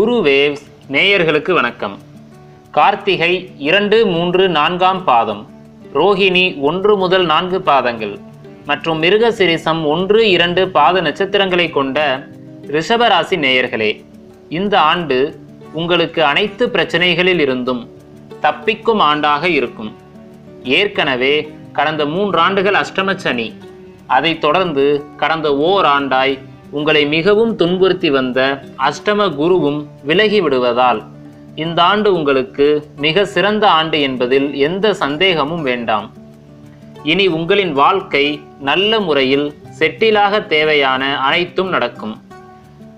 குரு waves நேயர்களுக்கு வணக்கம். கார்த்திகை இரண்டு மூன்று நான்காம் பாதம். ரோஹிணி ஒன்று முதல் நான்கு பாதங்கள். மற்றும் மிருகசிரிசம் ஒன்று இரண்டு பாத நட்சத்திரங்களை கொண்ட ரிஷபராசி நேயர்களே இந்த ஆண்டு உங்களுக்கு அனைத்து பிரச்சனைகளில் இருந்தும் தப்பிக்கும் ஆண்டாக இருக்கும். ஏற்கனவே கடந்த மூன்றாண்டுகள் அஷ்டம சனி. அதைத் தொடர்ந்து கடந்த ஓராண்டாய் உங்களை மிகவும் துன்புறுத்தி வந்த அஷ்டம குருவும் விலகி விடுவதால் இந்த ஆண்டு உங்களுக்கு மிக சிறந்த ஆண்டு என்பதில் எந்த சந்தேகமும் வேண்டாம். இனி உங்களின் வாழ்க்கை நல்ல முறையில் செட்டிலாக தேவையான அனைத்தும் நடக்கும்.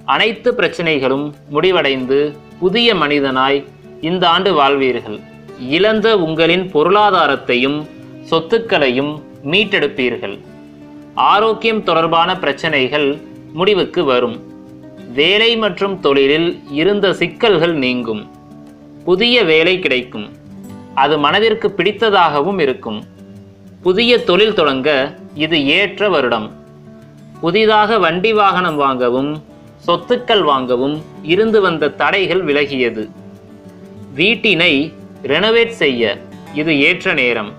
அனைத்து பிரச்சனைகளும் முடிவடைந்து புதிய மனிதனாய் இந்த ஆண்டு வாழ்வீர்கள். இழந்த உங்களின் பொருளாதாரத்தையும் சொத்துக்களையும் மீட்டெடுப்பீர்கள். ஆரோக்கியம் தொடர்பான பிரச்சனைகள் முடிவுக்கு வரும். வேலை மற்றும் தொழிலில் இருந்த சிக்கல்கள் நீங்கும். புதிய வேலை கிடைக்கும். அது மனதிற்கு பிடித்ததாகவும் இருக்கும். புதிய தொழில் தொடங்க இது ஏற்ற வருடம். புதிதாக வண்டி வாகனம் வாங்கவும் சொத்துக்கள் வாங்கவும் இருந்து வந்த தடைகள் விலகியது. வீட்டினை ரெனோவேட் செய்ய இது ஏற்ற நேரம்.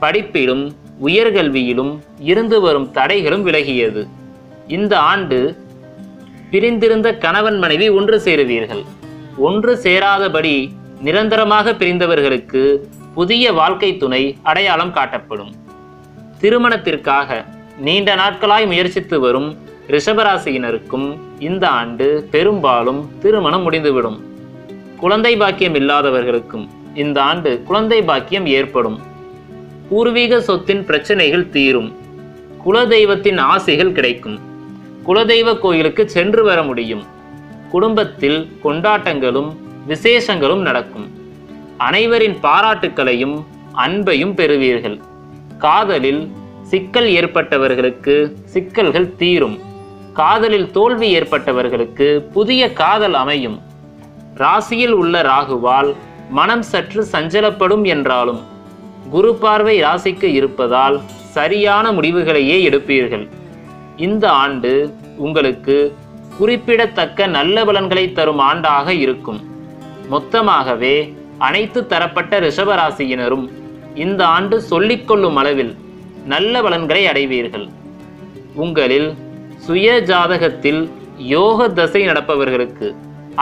படிப்பிலும் உயர்கல்வியிலும் இருந்து வரும் தடைகளும் விலகியது. இந்த ஆண்டு பிரிந்திருந்த கணவன் மனைவி ஒன்று சேருவீர்கள். ஒன்று சேராதபடி நிரந்தரமாக பிரிந்தவர்களுக்கு புதிய வாழ்க்கை துணை அடையாளம் காட்டப்படும். திருமணத்திற்காக நீண்ட நாட்களாய் முயற்சித்து வரும் ரிஷபராசியினருக்கும் இந்த ஆண்டு பெரும்பாலும் திருமணம் முடிந்துவிடும். குழந்தை பாக்கியம் இல்லாதவர்களுக்கும் இந்த ஆண்டு குழந்தை பாக்கியம் ஏற்படும். பூர்வீக சொத்தின் பிரச்சனைகள் தீரும். குலதெய்வத்தின் ஆசைகள் கிடைக்கும். குலதெய்வ கோயிலுக்கு சென்று வர முடியும். குடும்பத்தில் கொண்டாட்டங்களும் விசேஷங்களும் நடக்கும். அனைவரின் பாராட்டுக்களையும் அன்பையும் பெறுவீர்கள். காதலில் சிக்கல் ஏற்பட்டவர்களுக்கு சிக்கல்கள் தீரும். காதலில் தோல்வி ஏற்பட்டவர்களுக்கு புதிய காதல் அமையும். ராசியில் உள்ள ராகுவால் மனம் சற்று சஞ்சலப்படும் என்றாலும் குரு பார்வை ராசிக்கு இருப்பதால் சரியான முடிவுகளையே எடுப்பீர்கள். இந்த ஆண்டு உங்களுக்கு குறிப்பிடத்தக்க நல்ல பலன்களை தரும் ஆண்டாக இருக்கும். மொத்தமாகவே அனைத்து தரப்பட்ட ரிஷபராசியினரும் இந்த ஆண்டு சொல்லிக்கொள்ளும் அளவில் நல்ல பலன்களை அடைவீர்கள். உங்களில் சுய ஜாதகத்தில் யோக தசை நடப்பவர்களுக்கு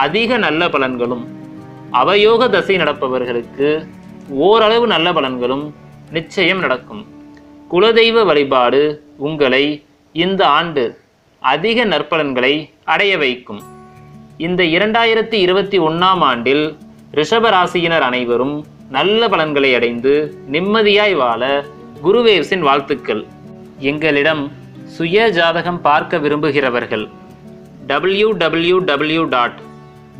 அதிக நல்ல பலன்களும் அவயோக தசை நடப்பவர்களுக்கு ஓரளவு நல்ல பலன்களும் நிச்சயம் நடக்கும். குலதெய்வ வழிபாடு உங்களை இந்த ஆண்டு அதிக நற்பலன்களை அடைய வைக்கும். இந்த இரண்டாயிரத்தி இருபத்தி ஒன்றாம் ஆண்டில் ரிஷபராசியினர் அனைவரும் நல்ல பலன்களை அடைந்து நிம்மதியாய் வாழ குருவேவ்ஸின் வாழ்த்துக்கள். எங்களிடம் சுய ஜாதகம் பார்க்க விரும்புகிறவர்கள் W W W dot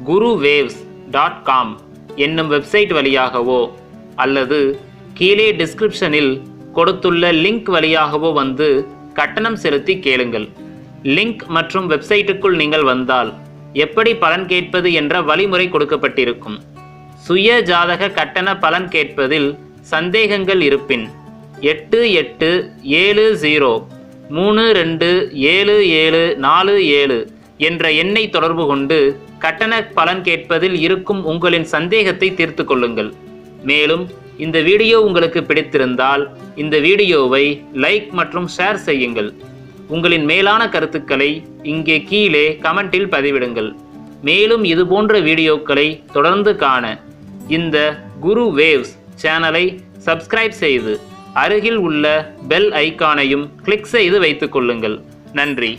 Guru waves dot com என்னும் வெப்சைட் வழியாகவோ அல்லது கீழே டிஸ்கிரிப்ஷனில் கொடுத்துள்ள லிங்க் வழியாகவோ வந்து கட்டணம் செலுத்தி கேளுங்கள். லிங்க் மற்றும் வெப்சைட்டுக்குள் நீங்கள் வந்தால் எப்படி பலன் கேட்பது என்ற வழிமுறை கொடுக்கப்பட்டிருக்கும். சுய ஜாதக கட்டண பலன் கேட்பதில் சந்தேகங்கள் இருப்பின் எட்டு எட்டு ஏழு ஜீரோ மூணு ரெண்டு ஏழு ஏழு நாலு ஏழு என்ற எண்ணை தொடர்பு கொண்டு கட்டண பலன் கேட்பதில் இருக்கும் உங்களின் சந்தேகத்தை தீர்த்து கொள்ளுங்கள். மேலும் இந்த வீடியோ உங்களுக்கு பிடித்திருந்தால் இந்த வீடியோவை லைக் மற்றும் ஷேர் செய்யுங்கள். உங்களின் மேலான கருத்துக்களை இங்கே கீழே கமெண்டில் பதிவிடுங்கள். மேலும் இதுபோன்ற வீடியோக்களை தொடர்ந்து காண இந்த குரு வேவ்ஸ் சேனலை சப்ஸ்கிரைப் செய்து அருகில் உள்ள பெல் ஐகானையும் கிளிக் செய்து வைத்துக் கொள்ளுங்கள். நன்றி.